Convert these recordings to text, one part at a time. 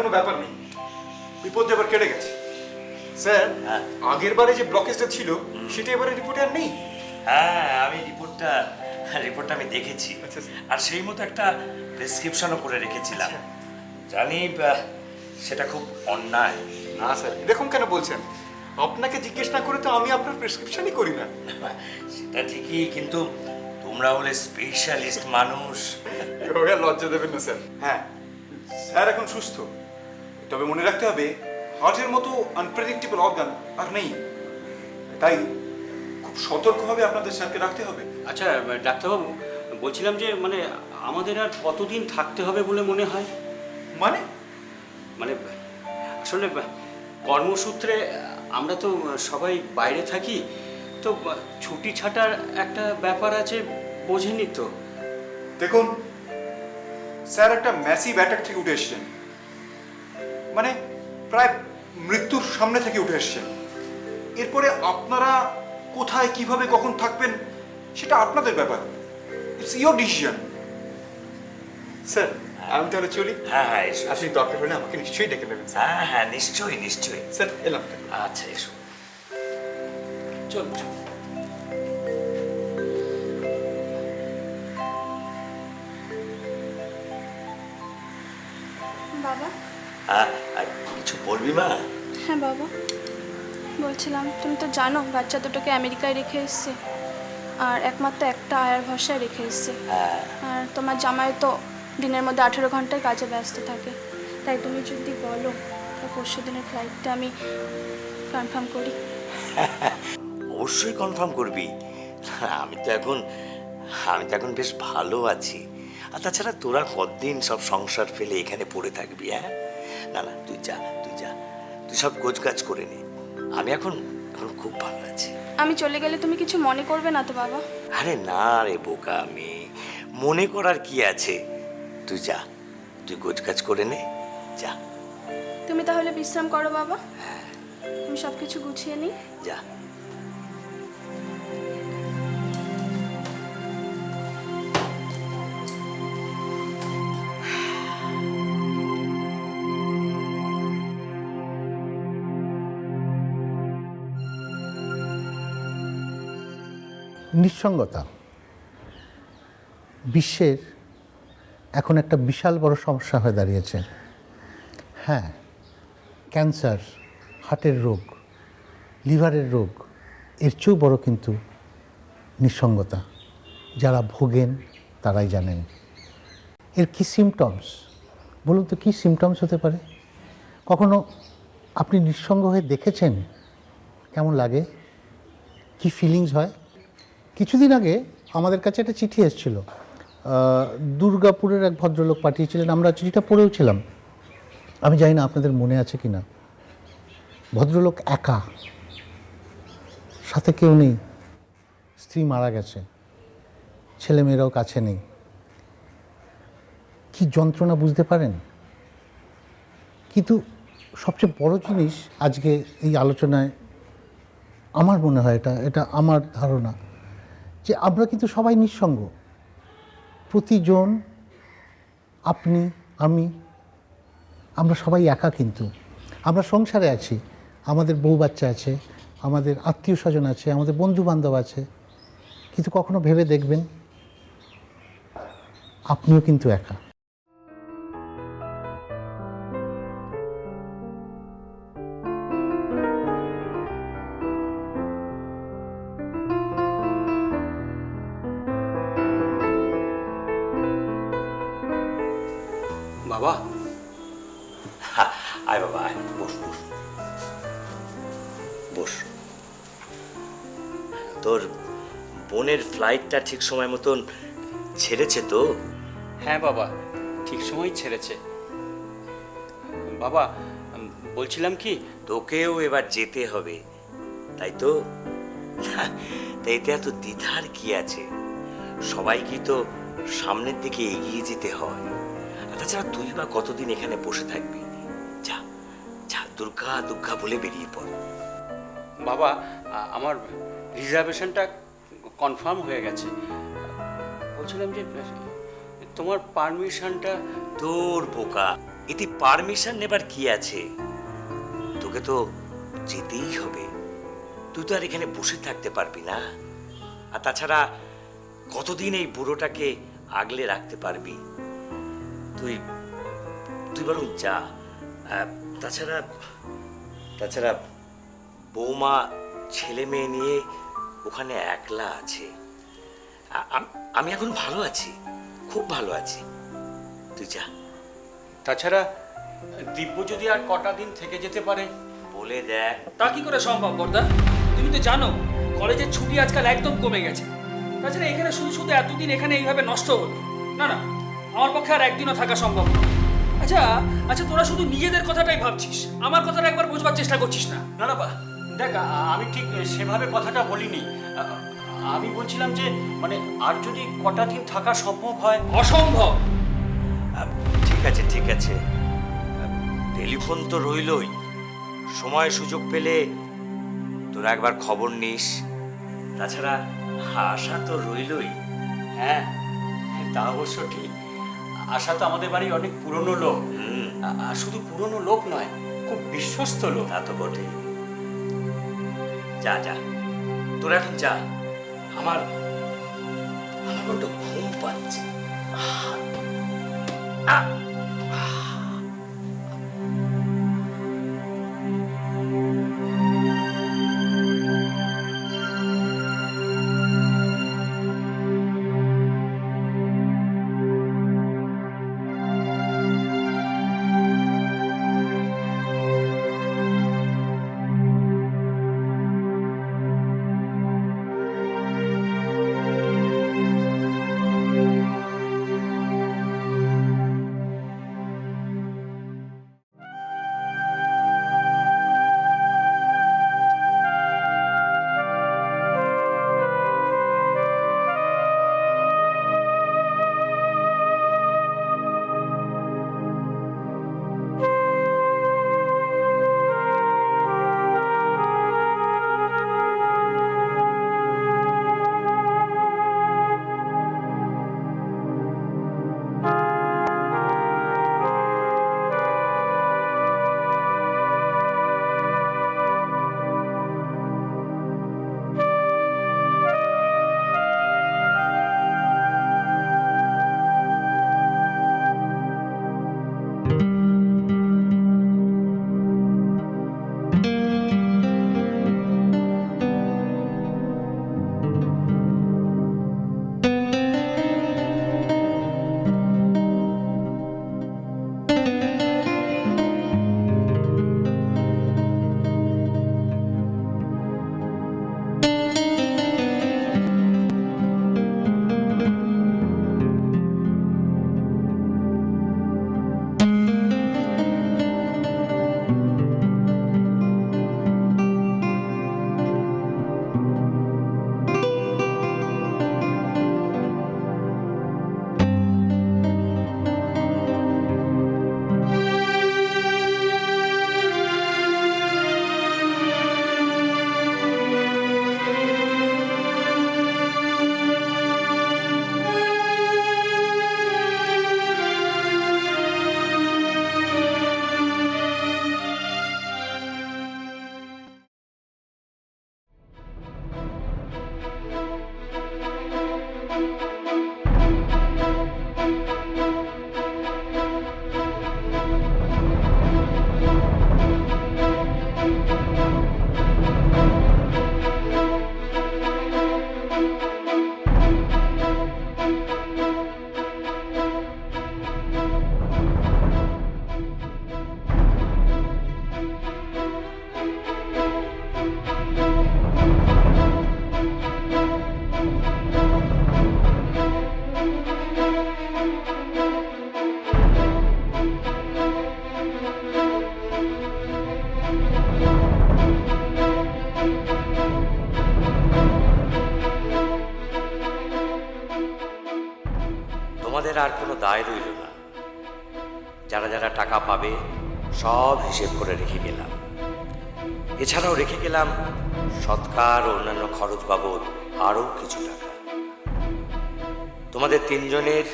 কোনো ব্যাপার নেই। বিপদ এবার কেটে গেছে। স্যার হ্যাঁ। আগের বারে যে ব্লকেজটা ছিল সেটা এবারে রিপোর্টে আর নেই? হ্যাঁ আমি রিপোর্টটা রিপোর্টটা আমি দেখেছি। আচ্ছা, স্যার। আর সেই মতো একটা প্রেসক্রিপশনও করে রেখেছিলাম। আচ্ছা। জানি আহ, সেটা খুব অন্যায়। না স্যার এরকম কেন বলছেন? আপনাকে জিজ্ঞেস না করে তো আমি আপনার প্রেসক্রিপশনই করি না। সেটা ঠিকই কিন্তু তোমরা হলে স্পেশালিস্ট মানুষ। এভাবে আর লজ্জা দেবেন না স্যার। হ্যাঁ স্যার এখন সুস্থ। তবে মনে রাখতে হবে হার্টের মতো আনপ্রেডিক্টেবল অর্গান আর নেই। তাই খুব সতর্কভাবে আপনাদের স্যারকে রাখতে হবে। আচ্ছা ডাক্তারবাবু বলছিলাম যে মানে আমাদের আর কতদিন থাকতে হবে বলে মনে হয়? মানে? মানে আসলে কর্মসূত্রে আমরা তো সবাই বাইরে থাকি তো ছুটি ছাটার একটা ব্যাপার আছে বোঝেনি তো। দেখুন স্যার একটা ম্যাসিভ অ্যাটাক থেকে উঠে এসছেন। মানে প্রায় মৃত্যুর সামনে থেকে উঠে এসছেন এরপরে আপনারা কোথায় কীভাবে কখন থাকবেন সেটা আপনাদের ব্যাপার। ইটস ইয়োর ডিসিশন স্যার আমি তাহলে চলি? হ্যাঁ হ্যাঁ এসো। আপনি দরকার হলে আমাকে নিশ্চয়ই ডেকে নেবেন হ্যাঁ হ্যাঁ নিশ্চয়ই নিশ্চয়ই। স্যার এলাম। আচ্ছা এসো। চল চল। কিছু মা হ্যাঁ বাবা। বলছিলাম তুমি তো জানো বাচ্চা দুটোকে আমেরিকায় রেখে এসছে। আর একমাত্র একটা আয়ার ভরসায় রেখে এসছে। হ্যাঁ। আর তোমার জামাই তো দিনের মধ্যে আঠেরো ঘন্টায় কাজে ব্যস্ত থাকে। তাই তুমি যদি বলো পরশু দিনের ফ্লাইটটা আমি কনফার্ম করি। অবশ্যই কনফার্ম করবি। আমি তো এখন আমি তো এখন বেশ ভালো আছি। আর তাছাড়া তোরা কতদিন সব সংসার ফেলে এখানে পড়ে থাকবি হ্যাঁ? না না তুই যা। তুই সব গাছ করে নে। আমি এখন এখন খুব ভালো আছি। আমি চলে গেলে তুমি কিছু মনে করবে না তো বাবা। আরে না রে বোকা আমি। মনে করার কি আছে? তুই যা তুই গাছ করে নে যা। তুমি তাহলে বিশ্রাম করো বাবা। আমি সব কিছু গুছিয়ে নিই। যা। নিঃসঙ্গতা। বিশ্বের এখন একটা বিশাল বড় সমস্যা হয়ে দাঁড়িয়েছে। হ্যাঁ ক্যান্সার, হার্টের রোগ, লিভারের রোগ, এর চেয়েও বড় কিন্তু নিঃসঙ্গতা। যারা ভোগেন, তারাই জানেন। এর কি সিমটমস বলুন তো, কী সিমটমস হতে পারে? কখনো আপনি নিঃসঙ্গ হয়ে দেখেছেন? কেমন লাগে? কি ফিলিংস হয়? কিছুদিন আগে আমাদের কাছে একটা চিঠি এসেছিল। দুর্গাপুরের এক ভদ্রলোক পাঠিয়েছিলেন, আমরা চিঠিটা পড়েও ছিলাম। আমি জানি না আপনাদের মনে আছে কি না। ভদ্রলোক একা, সাথে কেউ নেই, স্ত্রী মারা গেছে ছেলেমেয়েরাও কাছে নেই। কি যন্ত্রণা বুঝতে পারেন? কিন্তু সবচেয়ে বড় জিনিস আজকে এই আলোচনায় আমার মনে হয় এটা এটা আমার ধারণা। যে আমরা কিন্তু সবাই নিঃসঙ্গ। প্রতিজন, আপনি, আমি, আমরা সবাই একা কিন্তু। আমরা সংসারে আছি, আমাদের বউ বাচ্চা আছে, আমাদের আত্মীয় স্বজন আছে, আমাদের বন্ধু বান্ধব আছে। কিন্তু কখনো ভেবে দেখবেন, আপনিও কিন্তু একা। আয় বাবা আয় বস বস। বস। তোর বোনের ফ্লাইটটা ঠিক সময় মতন ছেড়েছে তো? হ্যাঁ বাবা ঠিক সময় ছেড়েছে। বাবা বলছিলাম কি? তোকেও এবার যেতে হবে তাই তো? তাই এতে এত দ্বিধার কি আছে? সবাইকে তো সামনের দিকে এগিয়ে যেতে হয়। তাছাড়া তুই বা কতদিন এখানে বসে থাকবি? যা যা দুর্গা দুর্গা বলে বেরিয়ে পড়। বাবা আমার রিজার্ভেশনটা কনফার্ম হয়ে গেছে। বলছিলাম যে তোমার পারমিশনটা তোর বোকা। এতে পারমিশন নেবার কি আছে? তোকে তো যেতেই হবে। তুই তো আর এখানে বসে থাকতে পারবি না। আর তাছাড়া কতদিন এই বুড়োটাকে আগলে রাখতে পারবি? তুই তুই বরং যা। তাছাড়া তাছাড়া বৌমা ছেলে মেয়ে নিয়ে ওখানে একলা আছে। আমি এখন ভালো আছি খুব ভালো আছি। তুই যা। তাছাড়া দিব্য যদি আর কটা দিন থেকে যেতে পারে? বলে দেখ। তা কি করে সম্ভব বর্দা? তুমি তো জানো কলেজের ছুটি আজকাল একদম কমে গেছে। তাছাড়া এখানে শুধু শুধু এতদিন এখানে এইভাবে নষ্ট হলো। না না আমার পক্ষে আর একদিনও থাকা সম্ভব না। আচ্ছা আচ্ছা তোরা শুধু নিজেদের কথাটাই ভাবছিস। আমার কথাটা একবার বোঝবার চেষ্টা করছিস না। না না বা- দেখ আমি ঠিক সেভাবে কথাটা বলিনি। আমি বলছিলাম যে মানে আর যদি কটা দিন থাকা সম্ভব হয়? অসম্ভব। ঠিক আছে ঠিক আছে। টেলিফোন তো রইলই। সময় সুযোগ পেলে তোরা একবার খবর নিস। তাছাড়া আশা তো রইলই। হ্যাঁ তা অবশ্য ঠিক। আশা তো আমাদের বাড়ি অনেক পুরনো লোক। আর শুধু পুরনো লোক নয় খুব বিশ্বস্ত লোক। তা তো বটে যা যা। তোরা এখন যা। আমার আমার বড্ড ঘুম পাচ্ছে। আহ! আর কোনো দায় রইল না। যারা যারা টাকা পাবে, সব হিসেব করে রেখে গেলাম। এছাড়াও রেখে গেলাম সৎকার ও অন্যান্য খরচ বাবদ আরও কিছু টাকা। তোমাদের তিনজনের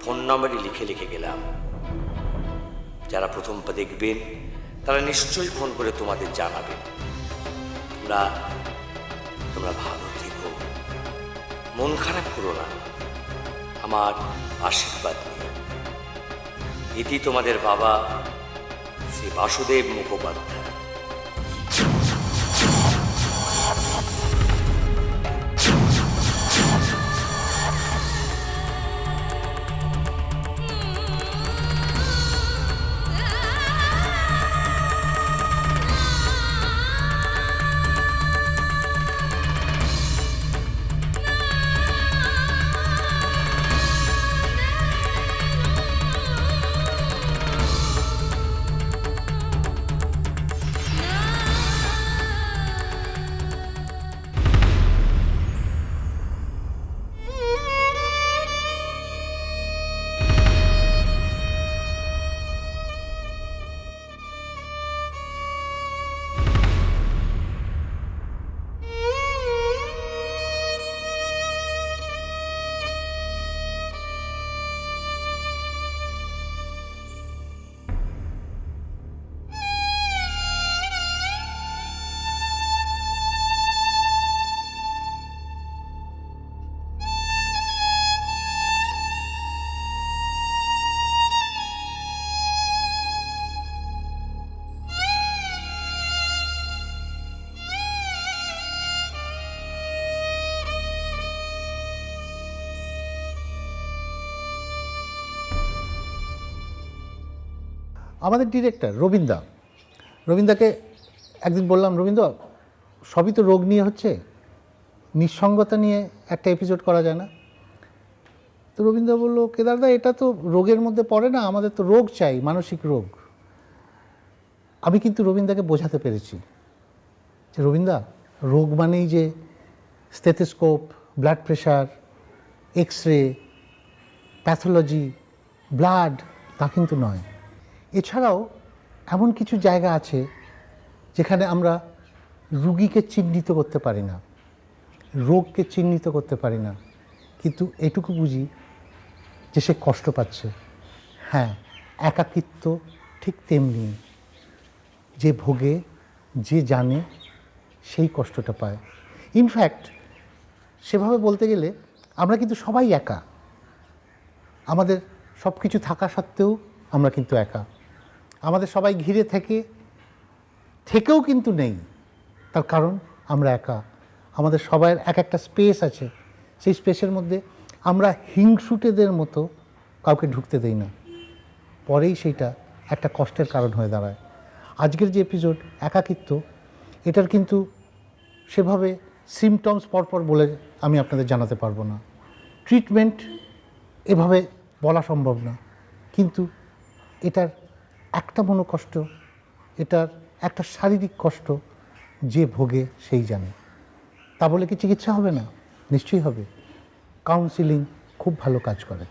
ফোন নম্বরই লিখে লিখে গেলাম। যারা প্রথম দেখবেন, তারা নিশ্চয়ই ফোন করে তোমাদের জানাবেন। তোমরা তোমরা ভালো থেকো। মন খারাপ করো না। আশীর্বাদ নিয়ে। এটি তোমাদের বাবা শ্রী বাসুদেব মুখোপাধ্যায়। আমাদের ডিরেক্টর রবীন্দা। রবীন্দাকে একদিন বললাম রবীন্দ্র সবই তো রোগ নিয়ে হচ্ছে। নিঃসঙ্গতা নিয়ে একটা এপিসোড করা যায় না। তো রবীন্দ্র বলল, কেদারদা, এটা তো রোগের মধ্যে পড়ে না, আমাদের তো রোগ চাই, মানসিক রোগ। আমি কিন্তু রবীন্দাকে বোঝাতে পেরেছি যে, রবীন্দা, রোগ মানেই যে stethoscope blood pressure X ray pathology blood তা কিন্তু নয়। এছাড়াও এমন কিছু জায়গা আছে যেখানে আমরা রুগীকে চিহ্নিত করতে পারি না, রোগকে চিহ্নিত করতে পারি না। কিন্তু এটুকু বুঝি যে সে কষ্ট পাচ্ছে। হ্যাঁ একাকিত্ব ঠিক তেমনি। যে ভোগে, যে জানে, সেই কষ্টটা পায়। ইনফ্যাক্ট সেভাবে বলতে গেলে আমরা কিন্তু সবাই একা। আমাদের সব কিছু থাকা সত্ত্বেও আমরা কিন্তু একা। আমাদের সবাই ঘিরে থেকে, থেকেও কিন্তু নেই। তার কারণ আমরা একা। আমাদের সবার এক একটা স্পেস আছে। সেই স্পেসের মধ্যে আমরা হিংসুটেদের মতো কাউকে ঢুকতে দেই না। পরেই সেইটা একটা কষ্টের কারণ হয়ে দাঁড়ায়। আজকের যে এপিসোড একাকিত্ব, এটার কিন্তু সেভাবে সিমটমস পরপর বলে আমি আপনাদের জানাতে পারব না। ট্রিটমেন্ট এভাবে বলা সম্ভব না। কিন্তু এটার একটা মনোকষ্ট এটার একটা শারীরিক কষ্ট, যে ভোগে সেই জানে। তা বলে কি চিকিৎসা হবে না? নিশ্চয়ই হবে। কাউন্সিলিং খুব ভালো কাজ করে।